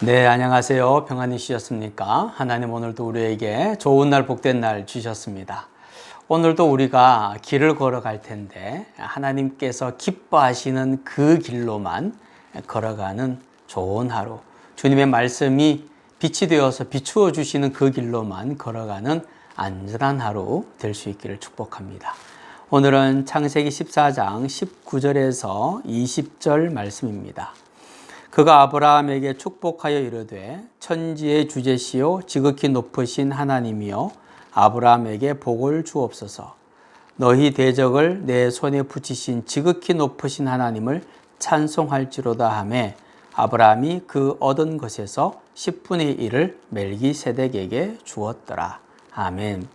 네, 안녕하세요. 평안이시셨습니까? 하나님 오늘도 우리에게 좋은 날, 복된 날 주셨습니다. 오늘도 우리가 길을 걸어갈 텐데 하나님께서 기뻐하시는 그 길로만 걸어가는 좋은 하루. 주님의 말씀이 빛이 되어서 비추어 주시는 그 길로만 걸어가는 안전한 하루 될 수 있기를 축복합니다. 오늘은 창세기 14장 19절에서 20절 말씀입니다. 그가 아브라함에게 축복하여 이르되 천지의 주제시요 지극히 높으신 하나님이여 아브라함에게 복을 주옵소서. 너희 대적을 내 손에 붙이신 지극히 높으신 하나님을 찬송할지로다 하매 아브라함이 그 얻은 것에서 10분의 1을 멜기세덱에게 주었더라. 아멘.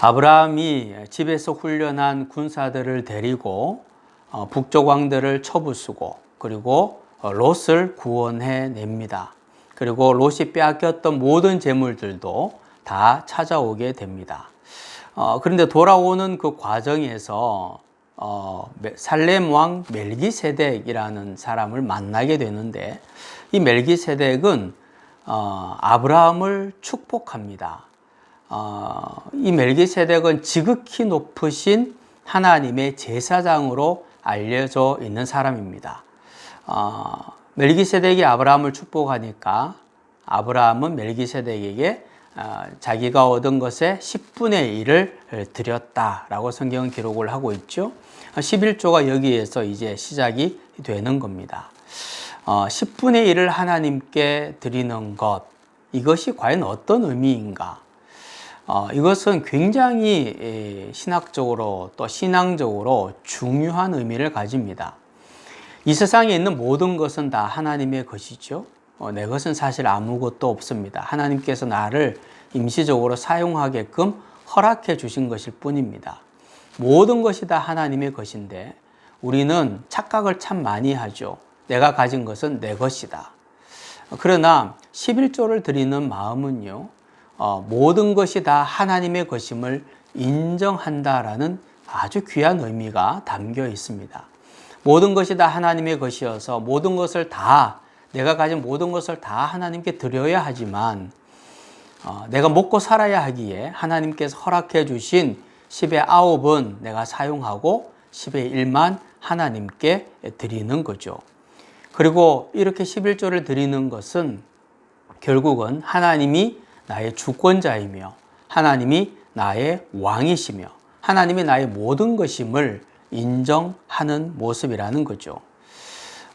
아브라함이 집에서 훈련한 군사들을 데리고 어, 북쪽 왕들을 쳐부수고 그리고 어, 롯을 구원해 냅니다. 그리고 롯이 빼앗겼던 모든 재물들도 다 찾아오게 됩니다. 어, 그런데 돌아오는 그 과정에서 어, 살렘 왕 멜기세덱이라는 사람을 만나게 되는데 이 멜기세덱은 어, 아브라함을 축복합니다. 어, 이 멜기세덱은 지극히 높으신 하나님의 제사장으로 알려져 있는 사람입니다. 어, 멜기세덱이 아브라함을 축복하니까 아브라함은 멜기세덱에게 어, 자기가 얻은 것의 10분의 1을 드렸다라고 성경은 기록을 하고 있죠. 11조가 여기에서 이제 시작이 되는 겁니다. 어, 10분의 1을 하나님께 드리는 것, 이것이 과연 어떤 의미인가? 어, 이것은 굉장히 신학적으로 또 신앙적으로 중요한 의미를 가집니다. 이 세상에 있는 모든 것은 다 하나님의 것이죠. 어, 내 것은 사실 아무것도 없습니다. 하나님께서 나를 임시적으로 사용하게끔 허락해 주신 것일 뿐입니다. 모든 것이 다 하나님의 것인데 우리는 착각을 참 많이 하죠. 내가 가진 것은 내 것이다. 그러나 11조를 드리는 마음은요, 어, 모든 것이 다 하나님의 것임을 인정한다라는 아주 귀한 의미가 담겨 있습니다. 모든 것이 다 하나님의 것이어서 모든 것을 다 내가 가진 모든 것을 다 하나님께 드려야 하지만 어, 내가 먹고 살아야 하기에 하나님께서 허락해 주신 10의 9은 내가 사용하고 10의 1만 하나님께 드리는 거죠. 그리고 이렇게 11조를 드리는 것은 결국은 하나님이 나의 주권자이며 하나님이 나의 왕이시며 하나님이 나의 모든 것임을 인정하는 모습이라는 거죠.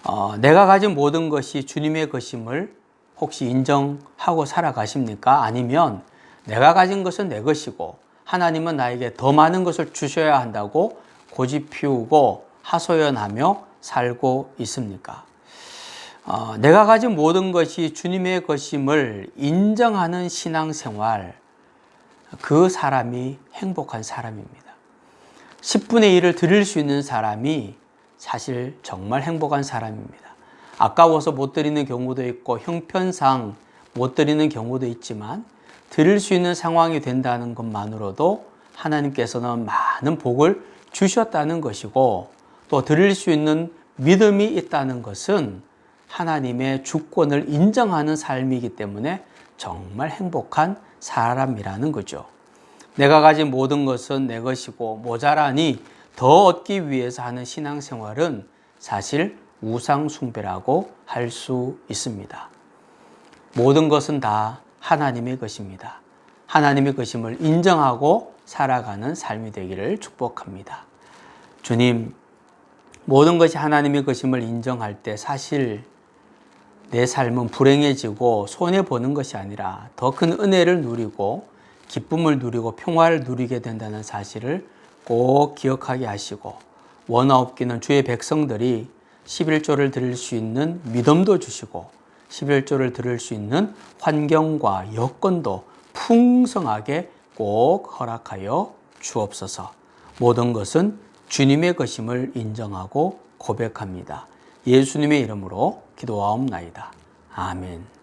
어, 내가 가진 모든 것이 주님의 것임을 혹시 인정하고 살아가십니까? 아니면 내가 가진 것은 내 것이고 하나님은 나에게 더 많은 것을 주셔야 한다고 고집 피우고 하소연하며 살고 있습니까? 어, 내가 가진 모든 것이 주님의 것임을 인정하는 신앙생활, 그 사람이 행복한 사람입니다. 10분의 1을 드릴 수 있는 사람이 사실 정말 행복한 사람입니다. 아까워서 못 드리는 경우도 있고 형편상 못 드리는 경우도 있지만 드릴 수 있는 상황이 된다는 것만으로도 하나님께서는 많은 복을 주셨다는 것이고 또 드릴 수 있는 믿음이 있다는 것은 하나님의 주권을 인정하는 삶이기 때문에 정말 행복한 사람이라는 거죠. 내가 가진 모든 것은 내 것이고 모자라니 더 얻기 위해서 하는 신앙생활은 사실 우상숭배라고 할 수 있습니다. 모든 것은 다 하나님의 것입니다. 하나님의 것임을 인정하고 살아가는 삶이 되기를 축복합니다. 주님, 모든 것이 하나님의 것임을 인정할 때 사실 내 삶은 불행해지고 손해보는 것이 아니라 더 큰 은혜를 누리고 기쁨을 누리고 평화를 누리게 된다는 사실을 꼭 기억하게 하시고 원하 없기는 주의 백성들이 11조를 드릴 수 있는 믿음도 주시고 11조를 드릴 수 있는 환경과 여건도 풍성하게 꼭 허락하여 주옵소서. 모든 것은 주님의 것임을 인정하고 고백합니다. 예수님의 이름으로 기도하옵나이다. 아멘.